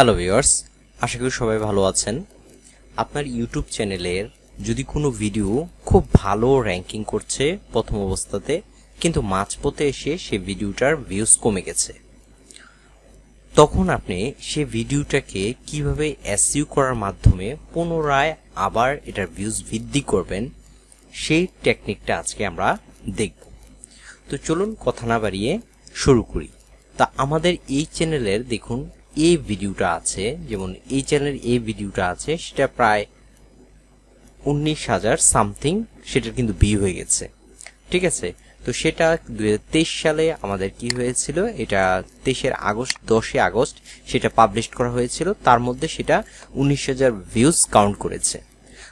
Hello viewers আশা করি সবাই ভালো আছেন। আপনার ইউটিউব চ্যানেলের যদি কোনো ভিডিও খুব ভালো র্যাঙ্কিং করছে প্রথম অবস্থাতে, কিন্তু মাঝপথে এসে সে ভিডিওটার ভিউজ কমে গেছে, তখন আপনি সে ভিডিওটাকে কীভাবে এসইউ করার মাধ্যমে পুনরায় আবার এটার ভিউজ বৃদ্ধি করবেন, সেই টেকনিকটা আজকে আমরা দেখব। তো চলুন কথা না বাড়িয়ে শুরু করি। তা আমাদের এই চ্যানেলের দেখুন এই ভিডিওটা আছে, যেমন এই চ্যানেলের এই ভিডিওটা আছে, সেটা প্রায় উনিশ হাজার সামথিং সেটার কিন্তু ভিউ হয়ে গেছে। ঠিক আছে? তো সেটা দুই হাজার তেইশ সালে আমাদের কি হয়েছিল? এটা তেইশের আগস্ট, দশই আগস্ট, সেটা পাবলিশ করা হয়েছিল। তার মধ্যে সেটা উনিশ হাজার ভিউজ কাউন্ট করেছে।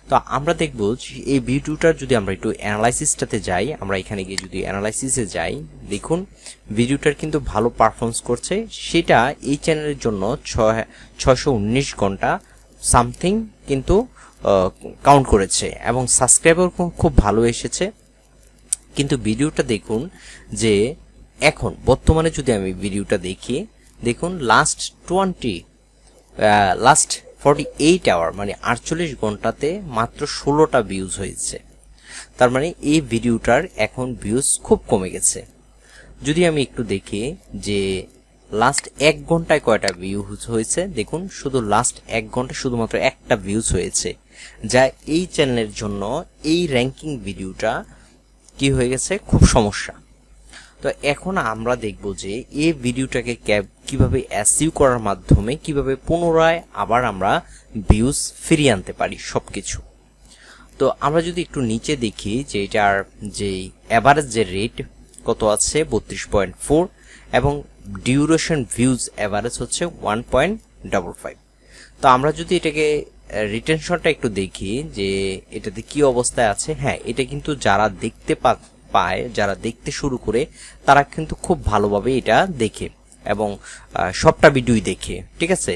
তো আমরা দেখব যে এই ভিডিওটার যদি আমরা একটু অ্যানালাইসিসটাতে যাই, আমরা এখানে গিয়ে যদি অ্যানালাইসিসে যাই, দেখুন, ভিডিওটার কিন্তু ভালো পারফরমেন্স করছে। সেটা এই চ্যানেলের জন্য ছয়শো উনিশ ঘণ্টা সামথিং কিন্তু কাউন্ট করেছে এবং সাবস্ক্রাইবার খুব ভালো এসেছে। কিন্তু ভিডিওটা দেখুন যে এখন, বর্তমানে যদি আমি ভিডিওটা দেখি, দেখুন last twenty last forty eight hour মানে আটচল্লিশ ঘন্টাতে মাত্র ষোলোটা ভিউজ হয়েছে। তার মানে এই ভিডিওটার এখন ভিউজ খুব কমে গেছে। যদি আমি একটু দেখি যে লাস্ট এক ঘন্টায় কয়টা ভিউজ হয়েছে, দেখুন, শুধু লাস্ট এক ঘণ্টা শুধুমাত্র একটা ভিউজ হয়েছে। যা এই চ্যানেলের জন্য এই র্যাঙ্কিং ভিডিওটা কি হয়ে গেছে? খুব সমস্যা। তো এখন আমরা দেখব যে এই ভিডিওটাকে কীভাবে অ্যাসিউ করার মাধ্যমে কীভাবে পুনরায় আবার আমরা ভিউজ ফিরিয়ে আনতে পারি সব কিছু তো আমরা যদি একটু নিচে দেখি যে এটার যে অ্যাভারেজ যে রেট কত আছে, বত্রিশ পয়েন্ট ফোর, এবং ডিউরেশন ভিউজ অ্যাভারেজ হচ্ছে ওয়ান পয়েন্ট ডাবল ফাইভ তো আমরা যদি এটাকে রিটেনশনটা একটু দেখি যে এটাতে কি অবস্থায় আছে হ্যাঁ এটা কিন্তু যারা দেখতে পায়, যারা দেখতে শুরু করে, তারা কিন্তু খুব ভালোভাবে এটা দেখে এবং সবটা ভিডিওই দেখে, ঠিক আছে?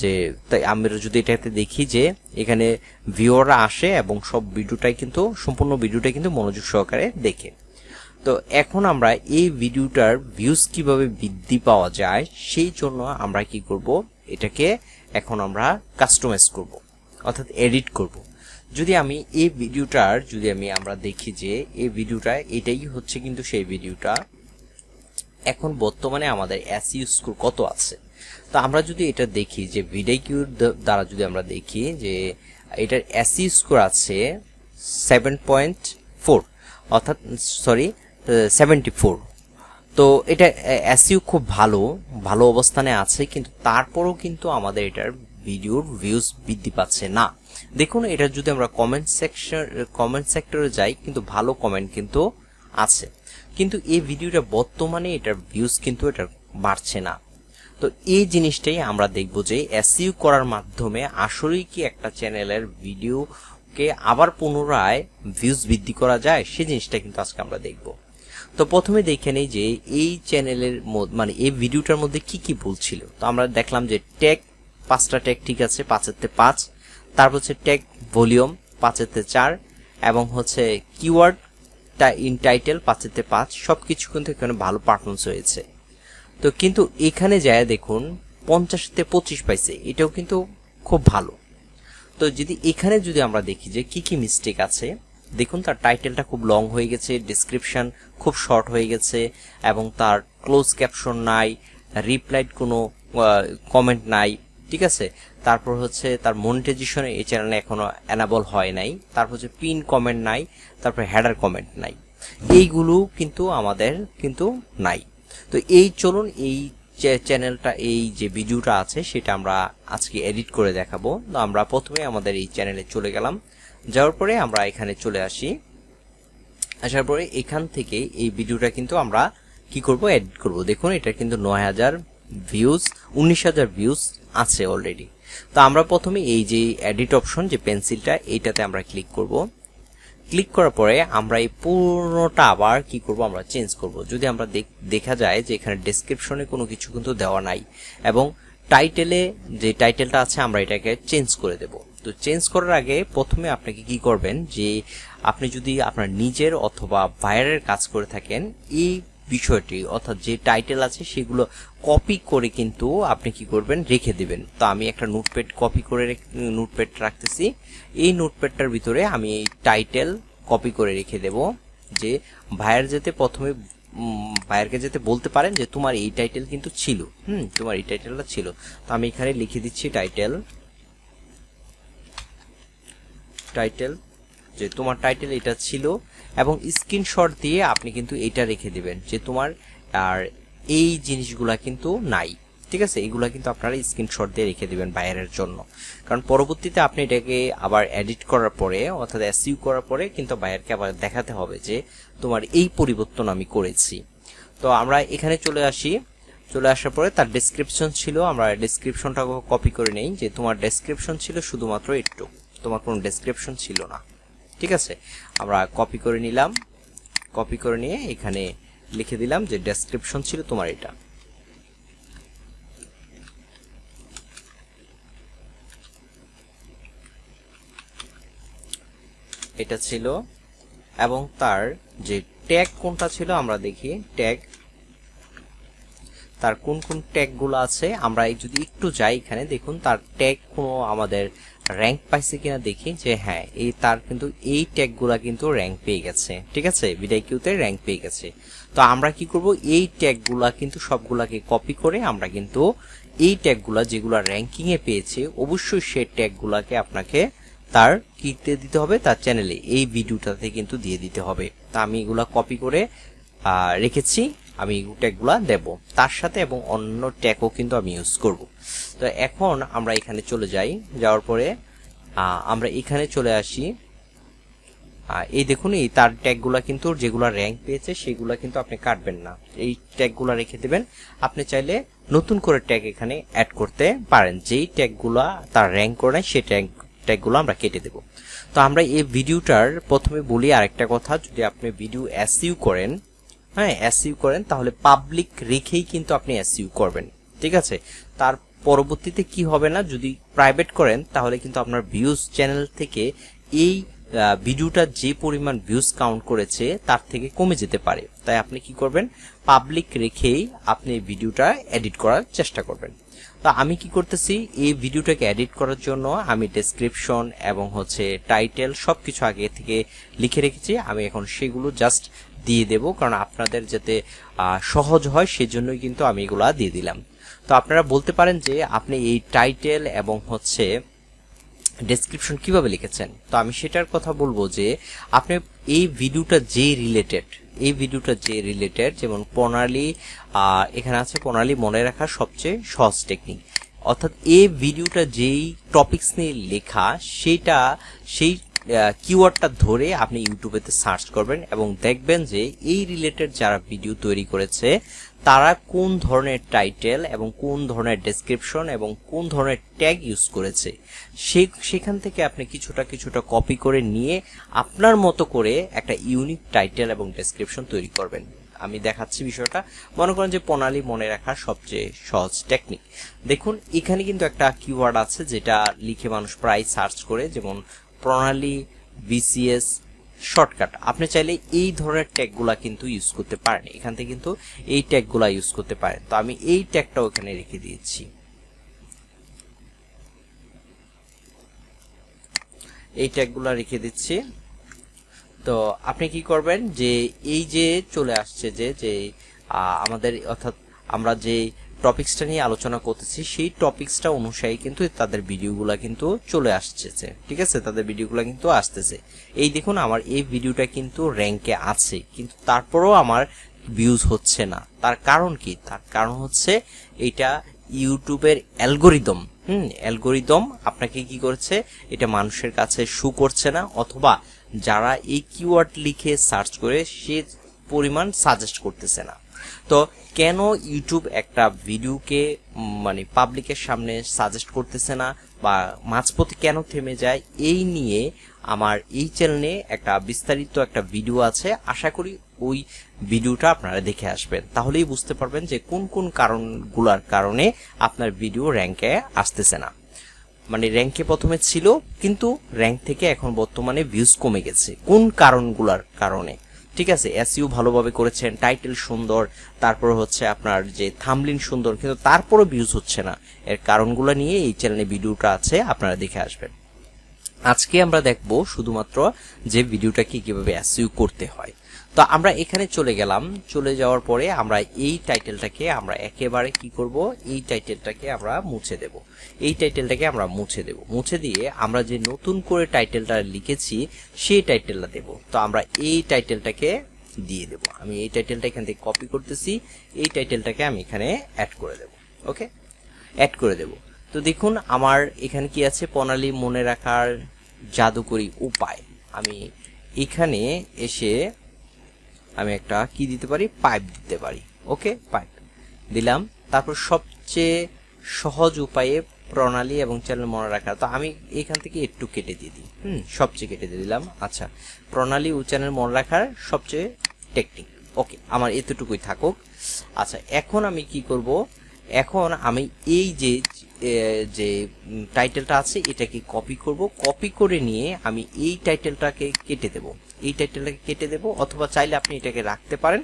যে, তাই আমরা যদি এটাতে দেখি যে, এখানে ভিউয়াররা আসে এবং সব ভিডিওটাই কিন্তু, সম্পূর্ণ ভিডিওটাই কিন্তু মনোযোগ সহকারে দেখে। তো এখন আমরা এই ভিডিওটার ভিউজ কীভাবে বৃদ্ধি পাওয়া যায়, সেই জন্য আমরা কি করব? এটাকে এখন আমরা কাস্টমাইজ করব, অর্থাৎ এডিট করব। যদি আমি এই ভিডিওটার, যদি আমি আমরা দেখি যে এই ভিডিওটা, এটাই হচ্ছে কিন্তু সেই ভিডিওটা। এখন বর্তমানে আমাদের এসইউ স্কোর কত আছে? তো আমরা যদি এটা দেখি যে ভিডিকিউর দ্বারা যদি আমরা দেখি যে এটার এসইউ স্কোর আছে সেভেন পয়েন্ট ফোর অর্থাৎ সরি সেভেন্টি ফোর তো এটা এসইউ খুব ভালো ভালো অবস্থানে আছে, কিন্তু তারপরও কিন্তু আমাদের এটার ভিডিওর ভিউজ বৃদ্ধি পাচ্ছে না। দেখুন, এটা যদি আমরা কমেন্ট সেকশন কমেন্ট সেক্টরে যাই, কিন্তু ভালো কমেন্ট কিন্তু আছে। কিন্তু এই ভিডিওটা বর্তমানে এটার ভিউজ কিন্তু এটা বাড়ছে না। তো এই জিনিসটাই আমরা দেখব যে এসইউ করার মাধ্যমে আসলেই কি একটা চ্যানেলের ভিডিওকে আবার পুনরায় ভিউজ বৃদ্ধি করা যায় সেই জিনিসটা কিন্তু আজকে আমরা দেখব। তো প্রথমে দেখে নেই যে এই চ্যানেলের মানে এই ভিডিওটার মধ্যে কি কি ভুল ছিল। তো আমরা দেখলাম যে ট্যাগ পাঁচটা ট্যাগ ঠিক আছে, পাঁচেরতে পাঁচ তারপর হচ্ছে টেক ভলিউম পাঁচেরতে চার এবং হচ্ছে কিওয়ার্ড ইন টাইটেল পাঁচেরতে পাঁচ সব কিছু কিন্তু এখানে ভালো পারফরমেন্স হয়েছে। তো কিন্তু এখানে যায় দেখুন পঞ্চাশতে পঁচিশ পাইছে, এটাও কিন্তু খুব ভালো। তো যদি এখানে যদি আমরা দেখি যে কি কি মিস্টেক আছে, দেখুন তার টাইটেলটা খুব লং হয়ে গেছে ডিসক্রিপশন খুব শর্ট হয়ে গেছে এবং তার ক্লোজ ক্যাপশন নাই রিপ্লাইড কোনো কমেন্ট নাই। ঠিক আছে? তারপর হচ্ছে তার মনিটাইজেশন এই চ্যানেলে এখনও অ্যানাবল হয় নাই। তারপর হচ্ছে পিন কমেন্ট নাই, তারপর হেডার কমেন্ট নাই। এইগুলো কিন্তু আমাদের কিন্তু নাই। তো এই চলুন এই চ্যানেলটা এই যে ভিডিওটা আছে, সেটা আমরা আজকে এডিট করে দেখাবো। তো আমরা প্রথমে আমাদের এই চ্যানেলে চলে গেলাম। যাওয়ার পরে আমরা এখানে চলে আসি। আসার পরে এখান থেকে এই ভিডিওটা কিন্তু আমরা কি করব? এডিট করব। দেখুন, এটা কিন্তু নয় হাজার ভিউজ উনিশ হাজার ভিউজ আছে অলরেডি তো আমরা প্রথমে এই যে এডিট অপশন যে পেন্সিলটা এইটাতে আমরা ক্লিক করব। ক্লিক করার পরে আমরা এই পুরোটা আবার কি করব, আমরা চেঞ্জ করব। যদি আমরা দেখা যায় যে এখানে ডেসক্রিপশনে কোনো কিছু কিন্তু দেওয়া নাই এবং টাইটেলে যে টাইটেলটা আছে, আমরা এটাকে চেঞ্জ করে দেব। তো চেঞ্জ করার আগে প্রথমে আপনাকে কি করবেন যে আপনি যদি আপনার নিজের অথবা বায়ারের কাজ করে থাকেন, এই বিষয়টি, অর্থাৎ যে টাইটেল আছে সেগুলো কপি করে কিন্তু আপনি কি করবেন, রেখে দিবেন। তো আমি একটা নোটপ্যাড কপি করে নোটপ্যাড রাখতেছি। এই নোটপ্যাডটার ভিতরে আমি এই টাইটেল কপি করে রেখে দেব যে, ভাইয়ের যেতে প্রথমে ভাইয়ারকে যাতে বলতে পারেন যে, তোমার এই টাইটেল কিন্তু ছিল। হুম, তোমার এই টাইটেলটা ছিল। তো আমি এখানে লিখে দিচ্ছি টাইটেল টাইটেল যে তোমার টাইটেল এটা ছিল এবং স্ক্রিনশট দিয়ে আপনি কিন্তু এটা রেখে দিবেন যে তোমার, আর এই জিনিসগুলা কিন্তু নাই, ঠিক আছে? এগুলা কিন্তু আপনারা স্ক্রিনশট দিয়ে রেখে দিবেন বাইরের জন্য। কারণ পরবর্তীতে আপনি এটাকে আবার এডিট করার পরে, অর্থাৎ এসইউ করার পরে কিন্তু বাইরকে আবার দেখাতে হবে যে তোমার এই পরিবর্তন আমি করেছি। তো আমরা এখানে চলে আসি। চলে আসার পরে তার ডেসক্রিপশন ছিল, আমরা ডেসক্রিপশনটা কপি করে নেই যে তোমার ডেসক্রিপশন ছিল শুধুমাত্র একটু। তোমার কোনো ডেসক্রিপশন ছিল না। ঠিক আছে? আমরা কপি করে নিলাম। কপি করে নিয়ে এখানে লিখে দিলাম যে ডেসক্রিপশন ছিল তোমার এটা। এটা ছিল এবং তার যে ট্যাগ কোনটা ছিল আমরা দেখি। ট্যাগ তার কোন কোন ট্যাগগুলো আছে, আমরা যদি একটু যাই এখানে, দেখুন তার ট্যাগ কোনো আমাদের র্যাঙ্ক পাইছে কিনা দেখি যে হ্যাঁ এই তার কিন্তু, এই ট্যাগগুলা কিন্তু র্যাঙ্ক পেয়ে গেছে, ঠিক আছে? বিদায় কিউতে র্যাঙ্ক পেয়ে গেছে। তো আমরা কি করব? এই ট্যাগগুলা কিন্তু সবগুলাকে কপি করে আমরা কিন্তু এই ট্যাগগুলা যেগুলা র্যাঙ্কিং এ পেয়েছে, অবশ্যই সেই ট্যাগগুলাকে আপনাকে তার কিতে দিতে হবে, তার চ্যানেলে এই ভিডিওটাতে কিন্তু দিয়ে দিতে হবে। তা আমি এগুলা কপি করে রেখেছি। আমি ট্যাগগুলা দেব। তার সাথে এবং অন্য ট্যাগও কিন্তু আমি ইউজ করব। তো এখন আমরা এখানে চলে যাই। যাওয়ার পরে আমরা এখানে চলে আসি। এই দেখুন, এই তার ট্যাগগুলা কিন্তু, যেগুলা র্যাঙ্ক পেয়েছে, সেগুলা কিন্তু আপনি কাটবেন না। এই ট্যাগগুলা রেখে দেবেন। আপনি চাইলে নতুন করে ট্যাগ এখানে অ্যাড করতে পারেন। যেই ট্যাগগুলা তার র্যাঙ্ক করে নেয় সেই ট্যাগ, ট্যাগগুলো আমরা কেটে দেব। তো আমরা এই ভিডিওটার প্রথমে বলি আরেকটা কথা। যদি আপনি ভিডিও অ্যাসিউ করেন হ্যাঁ অ্যাসিউ করেন, তাহলে পাবলিক রেখেই কিন্তু আপনি অ্যাসিউ করবেন, ঠিক আছে? তার পরবর্তীতে কি হবে না, যদি প্রাইভেট করেন, তাহলে কিন্তু আপনার ভিউজ চ্যানেল থেকে এই ভিডিওটা যে পরিমাণ ভিউজ কাউন্ট করেছে, তার থেকে কমে যেতে পারে। তাই আপনি কি করবেন? পাবলিক রেখেই আপনি ভিডিওটা এডিট করার চেষ্টা করবেন। তো আমি কি করতেছি? এই ভিডিওটাকে এডিট করার জন্য আমি ডেসক্রিপশন এবং হচ্ছে টাইটেল সবকিছু আগে থেকে লিখে রেখেছি। আমি এখন সেগুলো জাস্ট দিয়ে দেব, কারণ আপনাদের যাতে সহজ হয়, সেজন্যই কিন্তু আমি এগুলা দিয়ে দিলাম। তো আপনারা বলতে পারেন যে, আপনি এই টাইটেল এবং হচ্ছে ডেসক্রিপশন কীভাবে লিখেছেন? তো আমি সেটার কথা বলব যে, আপনি এই ভিডিওটা যে রিলেটেড এই ভিডিওটা যে রিলেটেড যেমন প্রণালী এখানে আছে প্রণালী মনে রাখার সবচেয়ে সহজ টেকনিক অর্থাৎ এই ভিডিওটা যেই টপিকস নিয়ে লেখা সেটা সেই কিওয়ার্ডটা ধরে আপনি ইউটিউবেতে সার্চ করবেন এবং দেখবেন যে এই রিলেটেড যারা ভিডিও তৈরি করেছে, তারা কোন ধরনের টাইটেল এবং কোন ধরনের ডেসক্রিপশন এবং কোন ধরনের ট্যাগ ইউজ করেছে। সে, সেখান থেকে আপনি কিছুটা কিছুটা কপি করে নিয়ে আপনার মতো করে একটা ইউনিক টাইটেল এবং ডেসক্রিপশন তৈরি করবেন। আমি দেখাচ্ছি বিষয়টা। মনে করেন যে প্রণালী মনে রাখার সবচেয়ে সহজ টেকনিক দেখুন, এখানে কিন্তু একটা কিওয়ার্ড আছে যেটা লিখে মানুষ প্রায় সার্চ করে, যেমন প্রণালী বিসিএস শর্টকাট আপনি চাইলে এই ধরনের ট্যাগগুলা কিন্তু ইউজ করতে পারেন। এখান থেকে কিন্তু এই ট্যাগগুলা ইউজ করতে পারেন। তো আমি এই ট্যাগটাও এখানে রেখে দিয়েছি। এই ট্যাগগুলা রেখে দিচ্ছি। তো আপনি কি করবেন যে এই যে চলে আসছে যে যে আমাদের অর্থাৎ আমরা যে টপিক্সটা নিয়ে আলোচনা করতেছি, সেই টপিক্সটা অনুযায়ী কিন্তু তাদের ভিডিওগুলো কিন্তু চলে আসছে ঠিক আছে? তাদের ভিডিওগুলো কিন্তু আসতেছে। এই দেখুন, আমার এই ভিডিওটা কিন্তু র্যাঙ্কে আছে, কিন্তু তারপরেও আমার ভিউজ হচ্ছে না। তার কারণ কি? তার কারণ হচ্ছে এটা ইউটিউবের অ্যালগোরিদম, হুম? অ্যালগোরিদম আপনাকে কি করছে? এটা মানুষের কাছে শু করছে না, অথবা যারা এই কিওয়ার্ড লিখে সার্চ করে সে পরিমাণ সাজেস্ট করতেছে না। তো কেন ইউটিউব একটা ভিডিওকে মানে পাবলিকের সামনে সাজেস্ট করতেছে না বা মাঝপথে কেন থেমে যায়, এই নিয়ে আমার এই চ্যানেলে একটা বিস্তারিত একটা ভিডিও আছে। আশা করি ওই ভিডিওটা আপনারা দেখে আসবেন। তাহলেই বুঝতে পারবেন যে কোন কোন কারণগুলোর কারণে আপনার ভিডিও র্যাঙ্কে আসতেছে না। মানে র্যাঙ্কে প্রথমে ছিল, কিন্তু র্যাঙ্ক থেকে এখন বর্তমানে ভিউজ কমে গেছে। কোন কারণগুলোর কারণে? ঠিক আছে এসইউ ভালোভাবে করেছেন টাইটেল সুন্দর, তারপর হচ্ছে আপনার যে থামলিন সুন্দর, কিন্তু তারপরও ভিউজ হচ্ছে না। এর কারণগুলো নিয়ে এই চ্যানেলে ভিডিওটা আছে, আপনারা দেখে আসবেন। আজকে আমরা দেখব শুধুমাত্র যে ভিডিওটাকে কীভাবে এসইউ করতে হয়। তো আমরা এখানে চলে গেলাম। চলে যাওয়ার পরে আমরা এই টাইটেলটাকে আমরা একেবারে কি করব? এই টাইটেলটাকে আমরা মুছে দেব। এই টাইটেলটাকে আমরা মুছে দেব। মুছে দিয়ে আমরা যে নতুন করে টাইটেলটা লিখেছি, সেই টাইটেলটা দেব। তো আমরা এই টাইটেলটাকে দিয়ে দেব। আমি এই টাইটেলটা এখান থেকে কপি করতেছি। এই টাইটেলটাকে আমি এখানে অ্যাড করে দেব। ওকে অ্যাড করে দেব। তো দেখুন, আমার এখানে কি আছে? প্রণালী মনে রাখার জাদুকরি উপায়। আমি এখানে এসে আমি একটা কি দিতে পারি? পাইপ দিতে পারি। ওকে পাইপ দিলাম। তারপর সবচেয়ে সহজ উপায়ে প্রণালী এবং চ্যানেল মনে রাখা। তো আমি এখান থেকে একটু কেটে দিয়ে দিই। হুম? সবচেয়ে কেটে দিয়ে দিলাম। আচ্ছা। প্রণালী ও চ্যানেল মনে রাখার সবচেয়ে টেকনিক ওকে আমার এতটুকুই থাকুক। আচ্ছা এখন আমি কি করব? এখন আমি এই যে যে টাইটেলটা আছে, এটাকে কপি করব। কপি করে নিয়ে আমি এই টাইটেলটাকে কেটে দেব। এই টাইটেলটাকে কেটে দেব, অথবা চাইলে আপনি এটাকে রাখতে পারেন।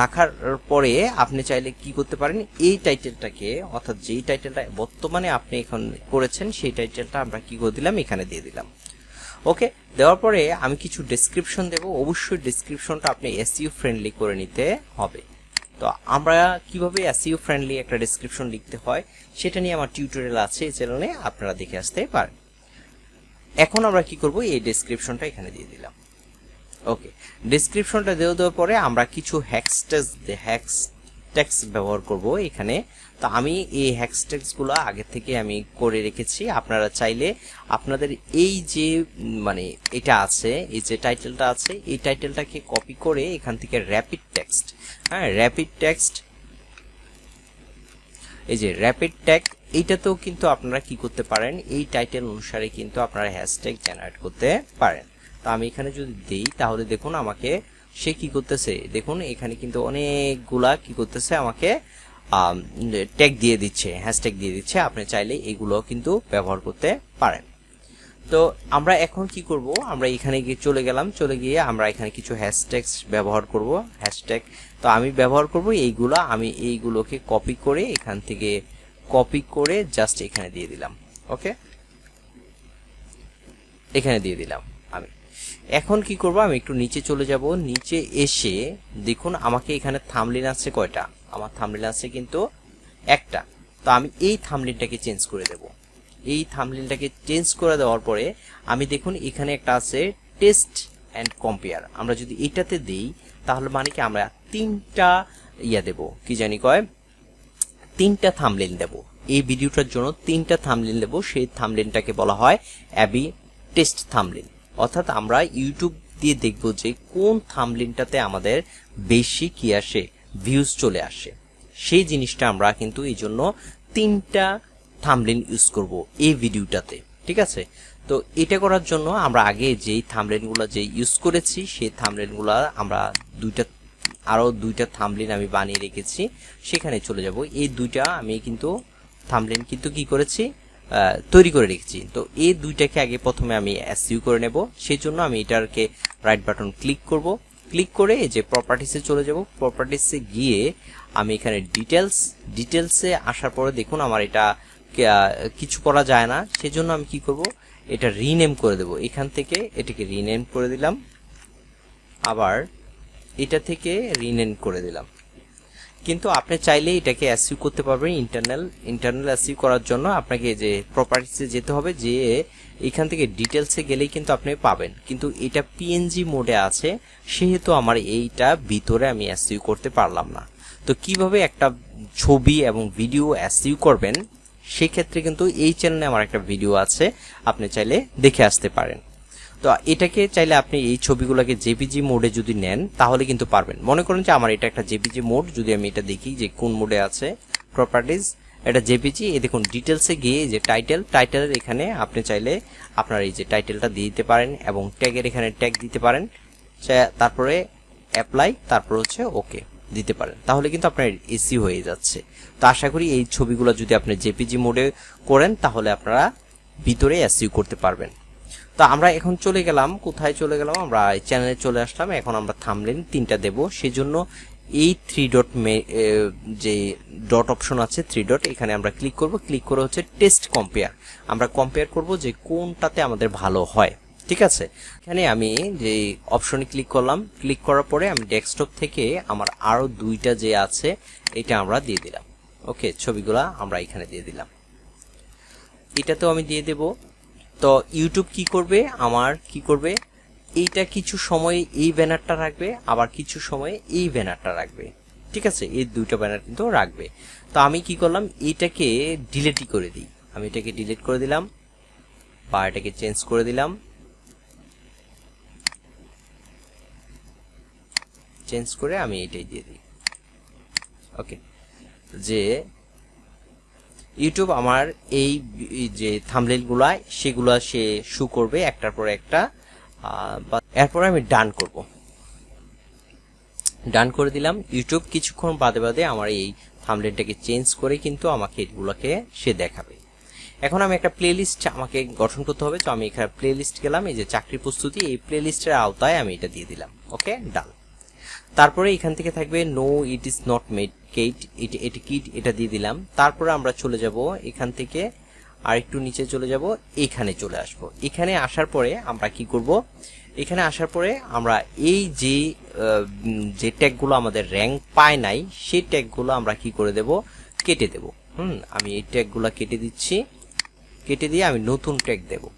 রাখার পরে আপনি চাইলে কি করতে পারেন, এই টাইটেলটাকে অর্থাৎ যেই টাইটেলটা বর্তমানে আপনি এখন করেছেন, সেই টাইটেলটা আমরা কি করে দিলাম, এখানে দিয়ে দিলাম। ওকে? দেওয়ার পরে আমি কিছু ডেসক্রিপশন দেব। অবশ্যই ডেসক্রিপশনটা আপনি এসইউ ফ্রেন্ডলি করে নিতে হবে। তো আমরা কীভাবে এসইও ফ্রেন্ডলি একটা ডেসক্রিপশন লিখতে হয়, সেটা নিয়ে আমার টিউটোরিয়াল আছে এই চ্যানেলে আপনারা দেখে আসতে পারেন। এখন আমরা কি করব? এই ডেসক্রিপশনটা এখানে দিয়ে দিলাম। ওকে ডেসক্রিপশনটা দেওয়া দেওয়ার পরে আমরা কিছু হ্যাক্সটেক্স হ্যাক্স টেক্স ব্যবহার করব এখানে। তো আমি এই হ্যাক্সটেক্সগুলো আগে থেকে আমি করে রেখেছি। আপনারা চাইলে আপনাদের এই যে মানে এটা আছে, এই যে টাইটেলটা আছে, এই টাইটেলটাকে কপি করে এখান থেকে র্যাপিড টেক্সট হ্যাঁ র্যাপিড টেক্সট এই যে র্যাপিড ট্যাগ এইটাতেও কিন্তু আপনারা কি করতে পারেন? এই টাইটেল অনুসারে কিন্তু আপনারা হ্যাশট্যাগ জেনারেট করতে পারেন। তো আমি এখানে যদি দেই, তাহলে দেখুন আমাকে সে কি করতেছে? দেখুন, এখানে কিন্তু অনেকগুলা কি করতেছে, আমাকে ট্যাগ দিয়ে দিচ্ছে হ্যাশট্যাগ দিয়ে দিচ্ছে। আপনি চাইলে এগুলো কিন্তু ব্যবহার করতে পারেন। তো আমরা এখন কি করব? আমরা এখানে গিয়ে চলে গেলাম, চলে গিয়ে আমরা এখানে কিছু হ্যাশট্যাগস ব্যবহার করব। হ্যাশট্যাগ তো আমি ব্যবহার করব এইগুলো, আমি এইগুলোকে কপি করে এখান থেকে কপি করে জাস্ট এখানে দিয়ে দিলাম ওকে এখানে দিয়ে দিলাম আমি। এখন কি করব? আমি একটু নিচে চলে যাব। নিচে এসে দেখুন আমাকে এখানে থামলিন আছে কয়টা? আমার থামলিন আছে কিন্তু একটা। তো আমি এই থামলিনটাকে চেঞ্জ করে দেব। এই থামলিনটাকে চেঞ্জ করে দেওয়ার পরে আমি দেখুন এখানে একটা আছে টেস্ট অ্যান্ড কম্পেয়ার। আমরা যদি এটাতে দিই, তাহলে মানে কি আমরা তিনটা ইয়া দেব। কি জানি কয়? তিনটা থামলেন দেব। এই ভিডিওটার জন্য তিনটা থামলেন দেব। সেই থামলেনটাকে বলা হয় অ্যাবি টেস্ট থামলেন। অর্থাৎ আমরা ইউটিউব দিয়ে দেখব যে কোন থামলিনটাতে আমাদের বেশি কি আসে ভিউজ চলে আসে। সেই জিনিসটা আমরা কিন্তু এই জন্য তিনটা থামলিন ইউজ করব এই ভিডিওটাতে ঠিক আছে? তো এটা করার জন্য আমরা আগে যেই থামলেনগুলো যে ইউজ করেছি, সেই থামলেনগুলো আমরা দুইটা, আরও দুইটা থামলেন আমি বানিয়ে রেখেছি। সেখানে চলে যাব। এই দুইটা আমি কিন্তু থামলেন কিন্তু কি করেছি? তৈরি করে রেখেছি। তো এই দুইটাকে আগে প্রথমে আমি এসইউ করে নেব। সেই জন্য আমি এটাকে রাইট বাটন ক্লিক করব। ক্লিক করে যে প্রপার্টিসে চলে যাব। প্রপার্টিসে গিয়ে আমি এখানে ডিটেলস ডিটেলসে আসার পরে দেখুন আমার এটা কিছু করা যায় না। সেজন্য আমি কি করব? এটা রিনেম করে দেব। এখান থেকে এটাকে রিনেম করে দিলাম। আবার এটা থেকে রিনেম করে দিলাম। কিন্তু আপনি চাইলে এটাকে অ্যাসিউ করতে পারবেন ইন্টারনাল ইন্টারনাল অ্যাসিউ করার জন্য আপনাকে যে প্রপার্টিসে যেতে হবে, যে এখান থেকে ডিটেলসে গেলেই কিন্তু আপনি পাবেন। কিন্তু এটা পিএনজি মোডে আছে, সেহেতু আমার এইটা ভিতরে আমি অ্যাসিউ করতে পারলাম না। তো কীভাবে একটা ছবি এবং ভিডিও অ্যাসিউ করবেন, সেক্ষেত্রে কিন্তু এই চ্যানেলে আমার একটা ভিডিও আছে, আপনি চাইলে দেখে আসতে পারেন। তো এটাকে চাইলে আপনি এই ছবিগুলোকে জেপিজি মোডে যদি নেন, তাহলে কিন্তু পারবেন। মনে করেন যে আমার এটা একটা জেপিজি মোড, যদি আমি এটা দেখি যে কোন মোডে আছে প্রপার্টিজ এটা জেপিজি। এ দেখুন ডিটেলসে গিয়ে যে টাইটেল টাইটেলের এখানে আপনি চাইলে আপনার এই যে টাইটেলটা দিয়ে দিতে পারেন এবং ট্যাগের এখানে ট্যাগ দিতে পারেন। তারপরে অ্যাপ্লাই তারপর হচ্ছে ওকে দিতে পারেন। তাহলে কিন্তু আপনার এসি হয়ে যাচ্ছে। তো আশা করি এই ছবিগুলো যদি আপনি জেপিজি মোডে করেন, তাহলে আপনারা ভিতরে এসইউ করতে পারবেন। তো আমরা এখন চলে গেলাম। কোথায় চলে গেলাম? আমরা চ্যানেলে চলে আসলাম। এখন আমরা থামলেন তিনটা দেব। সেজন্য এই থ্রি ডট যে ডট অপশন আছে থ্রি ডট এখানে আমরা ক্লিক করব। ক্লিক করে হচ্ছে টেস্ট কম্পেয়ার আমরা কম্পেয়ার করব যে কোনটাতে আমাদের ভালো হয়। ঠিক আছে? এখানে আমি যে অপশনে ক্লিক করলাম ক্লিক করার পরে আমি ডেস্কটপ থেকে আমার আরও দুইটা যে আছে, এটা আমরা দিয়ে দিলাম। ওকে ছবিগুলা আমরা এখানে দিয়ে দিলাম। এটাতেও আমি দিয়ে দেব। তো ইউটিউব কি করবে, আমার কি করবে, এইটা কিছু সময় এই ব্যানারটা রাখবে, আবার কিছু সময় এই ব্যানারটা রাখবে। ঠিক আছে? এই দুইটা ব্যানার কিন্তু রাখবে। তো আমি কি করলাম, এইটাকে ডিলেটই করে দিই। আমি এটাকে ডিলিট করে দিলাম, বা এটাকে চেঞ্জ করে দিলাম। চেঞ্জ করে আমি এটাই দিয়ে দিই। ওকে যে ইউটিউব আমার এই যে থামলেলগুলা সেগুলো সে শু করবে একটার পর একটা এরপরে আমি ডান করব। ডান করে দিলাম। ইউটিউব কিছুক্ষণ বাদে বাদে আমার এই থামলেলটাকে চেঞ্জ করে কিন্তু আমাকে এগুলোকে সে দেখাবে। এখন আমি একটা প্লেলিস্ট আমাকে গঠন করতে হবে। তো আমি এখানে প্লেলিস্ট গেলাম, এই যে চাকরি প্রস্তুতি, এই প্লেলিস্টের আওতায় আমি এটা দিয়ে দিলাম। ওকে ডান তারপরে এখান থেকে থাকবে no it is not made Kate এটা এটা কিট এটা দিয়ে দিলাম। তারপরে আমরা চলে যাব এখান থেকে আর একটু নিচে চলে যাব, এখানে চলে আসব। এখানে আসার পরে আমরা কি করব? এখানে আসার পরে আমরা এই যে যে ট্যাগগুলো আমাদের র্যাঙ্ক পায় নাই, সেই ট্যাগগুলো আমরা কি করে দেব? কেটে দেব। হুম, আমি এই ট্যাগগুলো কেটে দিচ্ছি। কেটে দিয়ে আমি নতুন ট্যাগ দেবো।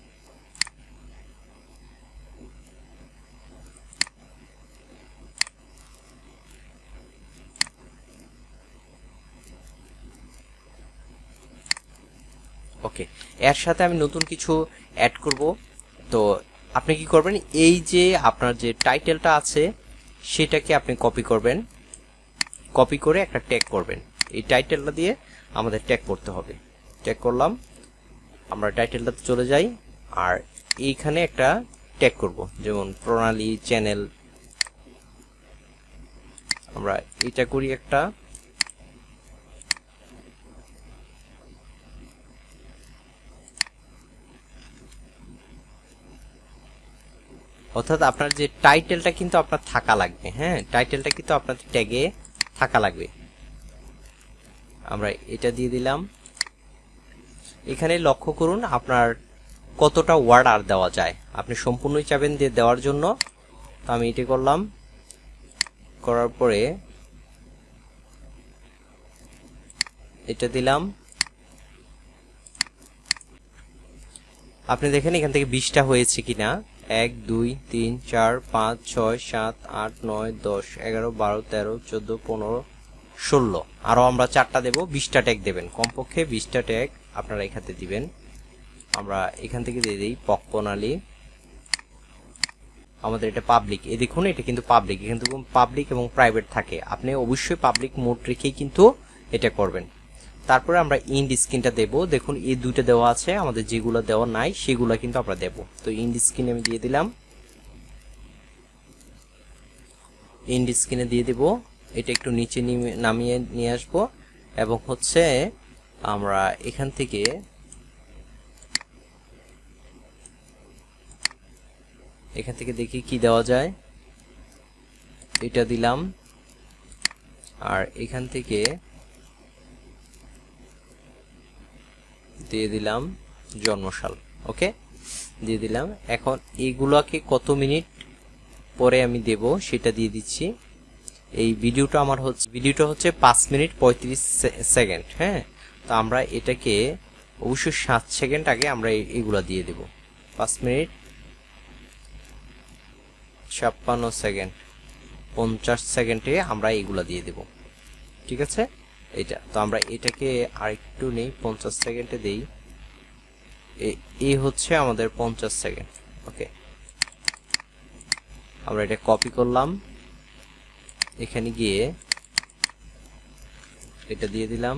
ওকে, এর সাথে আমি নতুন কিছু অ্যাড করব। তো আপনি কি করবেন, এই যে আপনার যে টাইটেলটা আছে, সেটাকে আপনি কপি করবেন। কপি করে একটা ট্যাগ করবেন। এই টাইটেলটা দিয়ে আমাদের ট্যাগ করতে হবে। ট্যাগ করলাম, আমরা টাইটেলটাতে চলে যাই, আর এইখানে একটা ট্যাগ করব, যেমন প্রণালী চ্যানেল আমরা এটা করি একটা। অর্থাৎ আপনার যে টাইটেলটা কিন্তু আপনার থাকা লাগবে হ্যাঁ? টাইটেলটা কিন্তু আপনার ট্যাগে থাকা লাগবে। আমরা এটা দিয়ে দিলাম। এখানে লক্ষ্য করুন, আপনার কতটা ওয়ার্ড আর দেওয়া যায়। আপনি সম্পূর্ণই চাবেন দিয়ে দেওয়ার জন্য। তো আমি এটি করলাম। করার পরে এটা দিলাম। আপনি দেখেন এখান থেকে বিশটা হয়েছে কিনা। এক, দুই, তিন, চার, পাঁচ, ছয়, সাত, আট, নয়, দশ, এগারো, বারো, তেরো, চোদ্দ, পনেরো, ষোলো। আরও আমরা চারটা দেব, বিশটা ট্যাগ দেবেন। কমপক্ষে বিশটা ট্যাগ আপনারা এখানে দিবেন। আমরা এখান থেকে দিয়ে দিই পকপনালি আমাদের এটা পাবলিক এ দেখুন, এটা কিন্তু পাবলিক কিন্তু পাবলিক এবং প্রাইভেট থাকে। আপনি অবশ্যই পাবলিক মোড রেখেই কিন্তু এটা করবেন। তারপরে আমরা ইন্ড স্ক্রিনটা দেব। দেখুন, এই দুইটা দেওয়া আছে, আমাদের যেগুলো দেওয়া নাই, সেগুলো কিন্তু আমরা দেব। তো ইন্ড স্ক্রিন আমি দিয়ে দিলাম। ইন্ড স্ক্রিনে দিয়ে দেব। এটা একটু নিচে নামিয়ে নিয়ে আসব। এবং হচ্ছে, আমরা এখান থেকে এখান থেকে দেখি কি দেওয়া যায়। এটা দিলাম। আর এখান থেকে দিয়ে দিলাম জন্মসাল ওকে? দিয়ে দিলাম। এখন এইগুলোকে কত মিনিট পরে আমি দেব সেটা দিয়ে দিচ্ছি। এই ভিডিওটা আমার হচ্ছে, ভিডিওটা হচ্ছে পাঁচ মিনিট পঁয়ত্রিশ সেকেন্ড হ্যাঁ? তো আমরা এটাকে অবশ্যই সাত সেকেন্ড আগে আমরা এগুলা দিয়ে দেব। পাঁচ মিনিট ছাপ্পান্ন সেকেন্ড, পঞ্চাশ সেকেন্ডে আমরা এগুলা দিয়ে দেব। ঠিক আছে? এটা, তো আমরা এটাকে আরেকটু নেই, পঞ্চাশ সেকেন্ডে দেই। এই হচ্ছে আমাদের পঞ্চাশ সেকেন্ড, ওকে। আমরা এটা কপি করলাম। এখানে গিয়ে এটা দিয়ে দিলাম।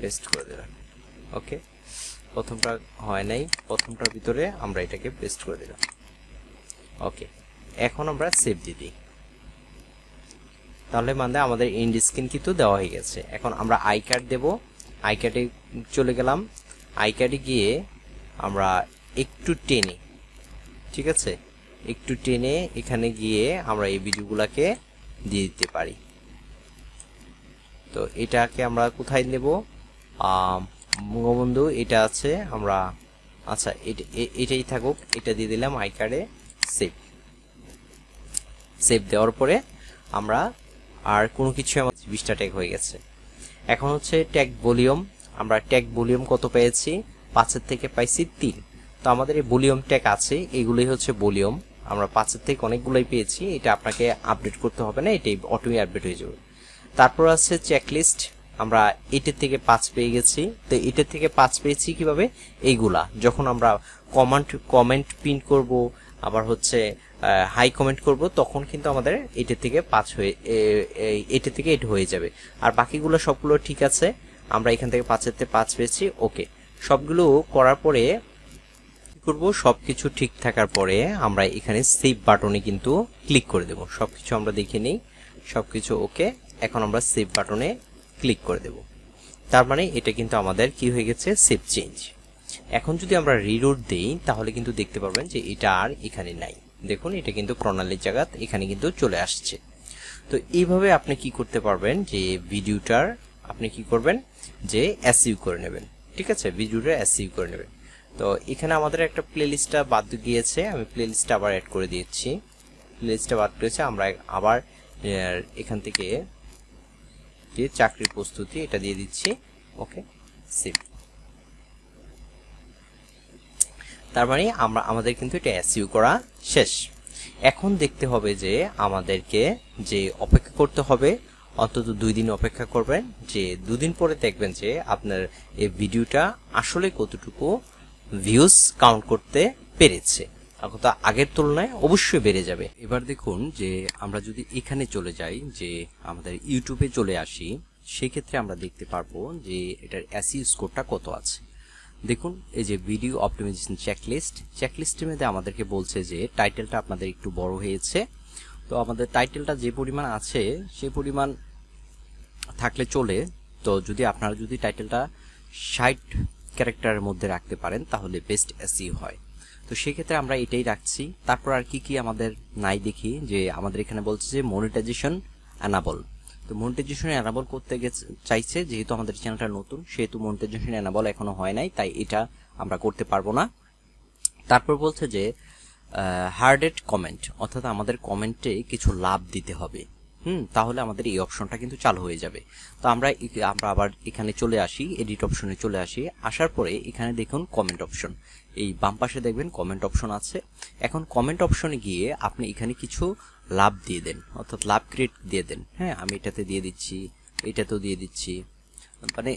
পেস্ট করে দিলাম, ওকে। প্রথমটা হয় নাই, প্রথমটার ভিতরে আমরা এটাকে পেস্ট করে দিলাম, ওকে। এখন আমরা সেভ দিয়ে দিই। তাহলে মানে আমাদের ইন্ড স্ক্রিন কিন্তু দেওয়া হয়ে গেছে। এখন আমরা আই কার্ড দেবো। আই কার্ডে চলে গেলাম। আই কার্ডে গিয়ে আমরা একটু টেনে, ঠিক আছে? একটু টেনে এখানে গিয়ে আমরা এই ভিডিওগুলোকে দিয়ে দিতে পারি। তো এটাকে আমরা কোথায় নেব? বঙ্গবন্ধু, এটা আছে আমরা আচ্ছা এটা এটাই থাকুক। এটা দিয়ে দিলাম আই কার্ডে সেভ সেভ দেওয়ার পরে আমরা আর কোনো কিছু আমার বিশটা ট্যাগ হয়ে গেছে। এখন হচ্ছে ট্যাগ ভলিউম আমরা ট্যাগ ভলিউম কত পেয়েছি? পাঁচের থেকে পাইছি তিন। তো আমাদের এই ভলিউম ট্যাগ আছে, এগুলোই হচ্ছে ভলিউম আমরা পাঁচের থেকে অনেকগুলোই পেয়েছি, এটা আপনাকে আপডেট করতে হবে না, এটাই অটোই আপডেট হয়ে যাবে। তারপর আছে চেকলিস্ট আমরা এটার থেকে পাঁচ পেয়ে গেছি। তো এটার থেকে পাঁচ পেয়েছি কীভাবে? এইগুলা। যখন আমরা কমেন্ট কমেন্ট পিন করব, আবার হচ্ছে হাই কমেন্ট করব, তখন কিন্তু আমাদের এটার থেকে পাঁচ হয়ে, এ- এ- এটার থেকে এটা হয়ে যাবে। আর বাকিগুলো সবগুলো ঠিক আছে, আমরা এখান থেকে পাঁচের থেকে পাঁচ পেয়েছি ওকে সবগুলো করার পরে কি সব কিছু ঠিক থাকার পরে আমরা এখানে সেভ বাটনে কিন্তু ক্লিক করে দেব। সব কিছু আমরা দেখে নিই সব কিছু ওকে এখন আমরা সেভ বাটনে ক্লিক করে দেব। তার মানে এটা কিন্তু আমাদের কি হয়ে গেছে সেভ চেঞ্জ এখন যদি আমরা রিরুট দেই, তাহলে কিন্তু দেখতে পারবেন যে এটা আর এখানে নাই। দেখুন, এটা কিন্তু প্রণালীর জায়গা, এখানে কিন্তু চলে আসছে। তো এইভাবে আপনি কি করতে পারবেন যে ভিডিওটার, আপনি কি করবেন যে এসইউ করে নেবেন, ঠিক আছে? ভিডিওটা এসইউ করে নেবেন। তো এখানে আমাদের একটা প্লেলিস্টটা বাদ গিয়েছে, আমি প্লেলিস্টটা আবার অ্যাড করে দিচ্ছি প্লেলিস্টটা বাদ করেছে আমরা আবার এখান থেকে যে চাকরির প্রস্তুতি, এটা দিয়ে দিচ্ছি। ওকে সেভ তার মানে আমরা, আমাদের কিন্তু এটা এসইউ করা শেষ। এখন দেখতে হবে যে আমাদেরকে যে অপেক্ষা করতে হবে, অন্তত দুই দিন অপেক্ষা করবেন, যে দুদিন পরে দেখবেন যে আপনার এই ভিডিওটা আসলে কতটুকু ভিউজ কাউন্ট করতে পেরেছে। তো আগের তুলনায় অবশ্যই বেড়ে যাবে। এবার দেখুন যে আমরা যদি এখানে চলে যাই, যে আমাদের ইউটিউবে চলে আসি, সেক্ষেত্রে আমরা দেখতে পারব যে এটার অ্যাসিউ স্কোরটা কত আছে। দেখুন, এই যে ভিডিও অপটিমাইজেশন চেকলিস্ট চেকলিস্টের মধ্যে আমাদেরকে বলছে যে টাইটেলটা আপনাদের একটু বড় হয়েছে। তো আমাদের টাইটেলটা যে পরিমাণ আছে সেই পরিমাণ থাকলে চলে। তো যদি আপনারা যদি টাইটেলটা ষাট ক্যারেক্টারের মধ্যে রাখতে পারেন, তাহলে বেস্ট এসি হয়। তো সেক্ষেত্রে আমরা এটাই রাখছি। তারপর আর কি কি আমাদের নাই দেখি, যে আমাদের এখানে বলছে যে মনিটাইজেশন অ্যানাবল তো মনিটাইজেশন অ্যানাবল করতে গেছে চাইছে, যেহেতু আমাদের চ্যানেলটা নতুন, সেহেতু মনিটাইজেশন অ্যানাবল এখনও হয় নাই, তাই এটা আমরা করতে পারব না। তারপর বলছে যে হার্ডেড কমেন্ট অর্থাৎ আমাদের কমেন্টে কিছু লাভ দিতে হবে। হুম, তাহলে আমাদের এই অপশনটা কিন্তু চালু হয়ে যাবে। তো আমরা আমরা আবার এখানে চলে আসি এডিট অপশনে চলে আসি। আসার পরে এখানে দেখুন কমেন্ট অপশন এই বাম পাশে দেখবেন কমেন্ট অপশন আছে। এখন কমেন্ট অপশনে গিয়ে আপনি এখানে কিছু লাভ দিয়ে দেন, অর্থাৎ লাভ ক্রিয়েট দিয়ে দেন। হ্যাঁ আমি এটাতে দিয়ে দিচ্ছি, এটাতেও দিয়ে দিচ্ছি। মানে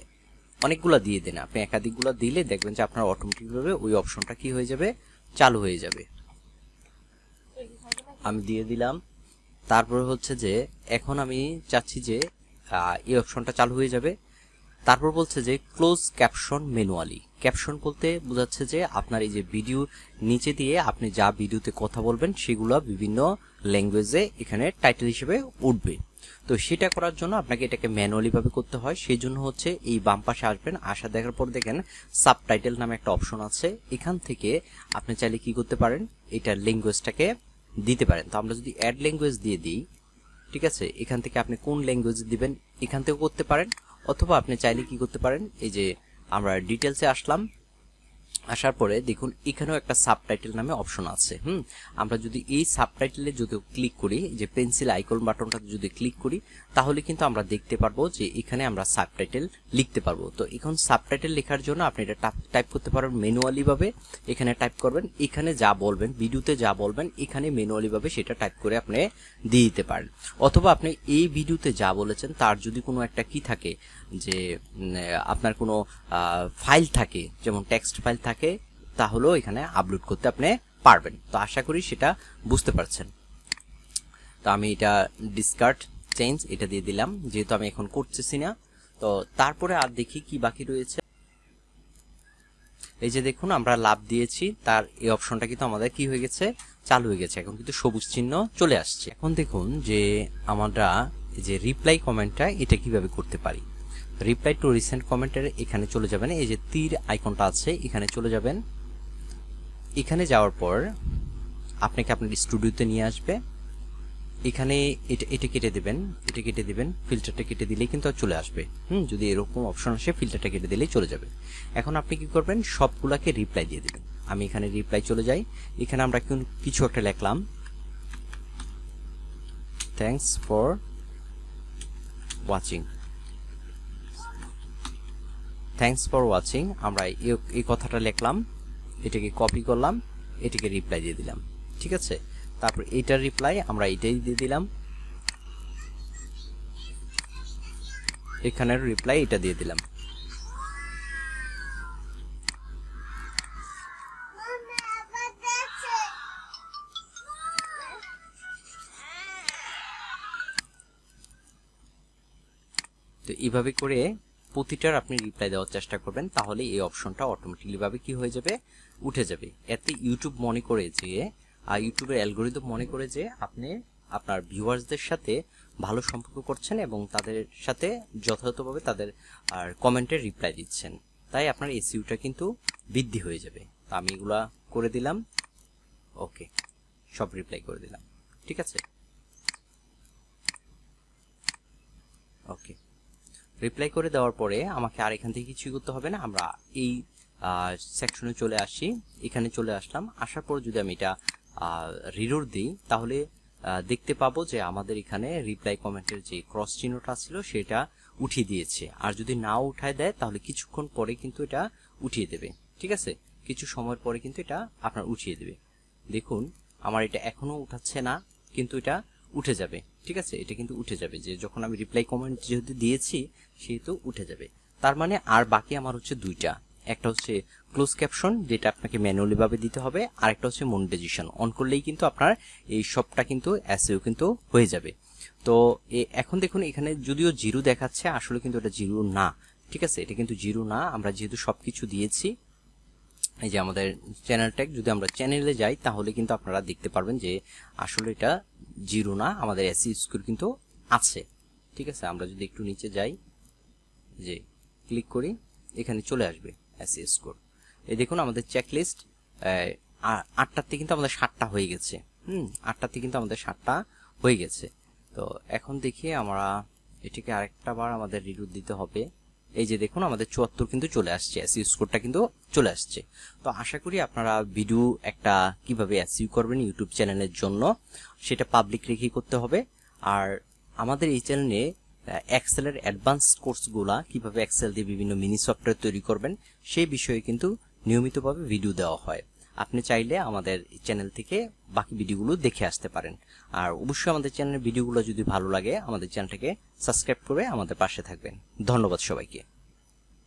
অনেকগুলা দিয়ে দেন। আপনি একাধিকগুলো দিলে দেখবেন যে আপনার অটোমেটিকভাবে ওই অপশনটা কি হয়ে যাবে? চালু হয়ে যাবে। আমি দিয়ে দিলাম। তারপরে হচ্ছে যে, এখন আমি চাচ্ছি যে এই অপশনটা চালু হয়ে যাবে। তারপর বলছে যে ক্লোজ ক্যাপশন ম্যানুয়ালি ক্যাপশন বলতে বোঝাচ্ছে যে আপনার এই যে ভিডিও নিচে দিয়ে আপনি যা ভিডিওতে কথা বলবেন সেগুলো বিভিন্ন ল্যাঙ্গুয়েজে এখানে টাইটেল হিসেবে উঠবে। তো সেটা করার জন্য আপনাকে এটাকে ম্যানুয়ালি ভাবে করতে হয়। সেই জন্য হচ্ছে এই বাম পাশে আসবেন, আসা দেখার পর দেখেন সাবটাইটেল নামে একটা অপশন আছে। এখান থেকে আপনি চাইলে কি করতে পারেন এটার ল্যাঙ্গুয়েজটাকে দিতে পারেন। তো আমরা যদি অ্যাড ল্যাঙ্গুয়েজ দিয়ে দিই, ঠিক আছে? এখান থেকে আপনি কোন ল্যাঙ্গুয়েজ দিবেন এখান থেকেও করতে পারেন। অথবা আপনি চাইলে কি করতে পারেন, এই যে আমরা ডিটেলসে আসলাম। আসার পরে দেখুন, এখানেও একটা সাবটাইটেল নামে অপশন আছে, হুম? আমরা যদি এই সাবটাইটেলে যদি ক্লিক করি যে পেন্সিল আইকন বাটনটাতে যদি ক্লিক করি, তাহলে কিন্তু আমরা দেখতে পারব যে এখানে আমরা সাবটাইটেল লিখতে পারব। তো এখন সাবটাইটেল লেখার জন্য আপনি এটা টাইপ করতে পারবেন ম্যানুয়ালি ভাবে। এখানে টাইপ করবেন, এখানে যা বলবেন ভিডিওতে যা বলবেন, এখানে ম্যানুয়ালি ভাবে সেটা টাইপ করে আপনি দিয়ে দিতে পারেন। অথবা আপনি এই ভিডিওতে যা বলেছেন, তার যদি কোনো একটা কি থাকে যে আপনার কোনো ফাইল থাকে, যেমন টেক্সট ফাইল থাকে তাহলেও এখানে আপলোড করতে আপনি পারবেন। তো আশা করি সেটা বুঝতে পারছেন। তো আমি এটা ডিসকার্ড চেঞ্জ এটা দিয়ে দিলাম। যেহেতু আমি এখন করতেছি না, তো তারপরে আর দেখি কি বাকি রয়েছে। এই যে দেখুন, আমরা লাভ দিয়েছি। তার এই অপশনটা কিন্তু আমাদের কি হয়ে গেছে? চালু হয়ে গেছে। এখন কিন্তু সবুজ চিহ্ন চলে আসছে। এখন দেখুন যে, আমরা যে রিপ্লাই কমেন্টটা এটা কীভাবে করতে পারি? রিপ্লাই টু রিসেন্ট কমেন্টের এখানে চলে যাবেন। এই যে তীর আইকনটা আছে, এখানে চলে যাবেন। এখানে যাওয়ার পর আপনাকে আপনার স্টুডিওতে নিয়ে আসবে। এখানে এটা এটা কেটে দেবেন, এটা কেটে দেবেন ফিল্টারটা কেটে দিলেই কিন্তু চলে আসবে। হুম, যদি এরকম অপশন আসে ফিল্টারটা কেটে দিলেই চলে যাবে। এখন আপনি কি করবেন, সবগুলাকে রিপ্লাই দিয়ে দেবেন। আমি এখানে রিপ্লাই চলে যাই। এখানে আমরা কিছু একটা লিখলাম। Thanks for watching thanks for watching আমরা এই কথাটা লিখলাম, এটাকে কপি করলাম, এটাকে রিপ্লাই দিয়ে দিলাম। ঠিক আছে? তারপর এইটার রিপ্লাই আমরা এটাই দিয়ে দিলাম। এখানের রিপ্লাই এটা দিয়ে দিলাম। তো এইভাবে করে প্রতিটার আপনি রিপ্লাই দেওয়ার চেষ্টা করবেন, তাহলে এই অপশনটা অটোমেটিকলি ভাবে কি হয়ে যাবে? উঠে যাবে। এতে ইউটিউব মনে করে যে আর ইউটিউবের অ্যালগোরিদম মনে করে যে, আপনি আপনার ভিউয়ার্সদের সাথে ভালো সম্পর্ক করছেন এবং তাদের সাথে যথাযথভাবে তাদের, আর কমেন্টের রিপ্লাই দিচ্ছেন। তাই আপনার এসইউটা কিন্তু বৃদ্ধি হয়ে যাবে। তো আমি এগুলা করে দিলাম। ওকে, সব রিপ্লাই করে দিলাম। ঠিক আছে? ওকে। রিপ্লাই করে দেওয়ার পরে আমাকে আর এখান থেকে কিছুই করতে হবে না। আমরা এই সেকশনে চলে আসি। এখানে চলে আসলাম। আসার পর যদি আমি এটা রিডোর দিই, তাহলে দেখতে পাবো যে আমাদের এখানে রিপ্লাই কমেন্টের যে ক্রস চিহ্নটা ছিল, সেটা উঠিয়ে দিয়েছে। আর যদি নাও উঠায় দেয়, তাহলে কিছুক্ষণ পরে কিন্তু এটা উঠিয়ে দেবে। ঠিক আছে? কিছু সময় পরে কিন্তু এটা আপনার উঠিয়ে দেবে। দেখুন, আমার এটা এখনও উঠাচ্ছে না, কিন্তু এটা উঠে যাবে, ঠিক আছে? এটা কিন্তু উঠে যাবে যে যখন আমি রিপ্লাই কমেন্ট যেহেতু দিয়েছি, সেহেতু উঠে যাবে। তার মানে আর বাকি আমার হচ্ছে দুইটা। একটা হচ্ছে ক্লোজ ক্যাপশন যেটা আপনাকে ম্যানুয়ালি ভাবে দিতে হবে আর একটা হচ্ছে মনিটাইজেশন অন করলেই কিন্তু আপনার এই সবটা কিন্তু এসইও কিন্তু হয়ে যাবে। তো এখন দেখুন এখানে যদিও জিরো দেখাচ্ছে, আসলে কিন্তু এটা জিরো না, ঠিক আছে? এটা কিন্তু জিরো না। আমরা যেহেতু সবকিছু দিয়েছি এই যে আমাদের চ্যানেল ট্যাগ যদি আমরা চ্যানেলে যাই, তাহলে কিন্তু আপনারা দেখতে পারবেন যে আসলে এটা জিরো না, আমাদের এসি স্কোর কিন্তু আছে। ঠিক আছে? আমরা যদি একটু নিচে যাই, যে ক্লিক করি, এখানে চলে আসবে এসি স্কোর এই দেখুন, আমাদের চেকলিস্ট আটটাতে কিন্তু আমাদের সাতটা হয়ে গেছে। হুম, আটটাতে কিন্তু আমাদের সাতটা হয়ে গেছে। তো এখন দেখি আমরা এটিকে আরেকটা বার আমাদের রিডুট দিতে হবে। এই যে দেখুন, আমাদের চুয়াত্তর কিন্তু চলে আসছে এসইউ স্কোরটা কিন্তু চলে আসছে। তো আশা করি আপনারা ভিডিও একটা কীভাবে এসইউ করবেন ইউটিউব চ্যানেলের জন্য, সেটা পাবলিক রেখেই করতে হবে। আর আমাদের এই চ্যানেলে এক্সেলের অ্যাডভান্স কোর্সগুলা কীভাবে এক্সেল দিয়ে বিভিন্ন মিনি সফটওয়্যার তৈরি করবেন, সেই বিষয়ে কিন্তু নিয়মিতভাবে ভিডিও দেওয়া হয়। আপনি চাইলে আমাদের চ্যানেল থেকে বাকি ভিডিওগুলো দেখে আসতে পারেন। আর অবশ্যই আমাদের চ্যানেলের ভিডিওগুলো যদি ভালো লাগে, আমাদের চ্যানেলটাকে সাবস্ক্রাইব করে আমাদের পাশে থাকবেন। ধন্যবাদ সবাইকে।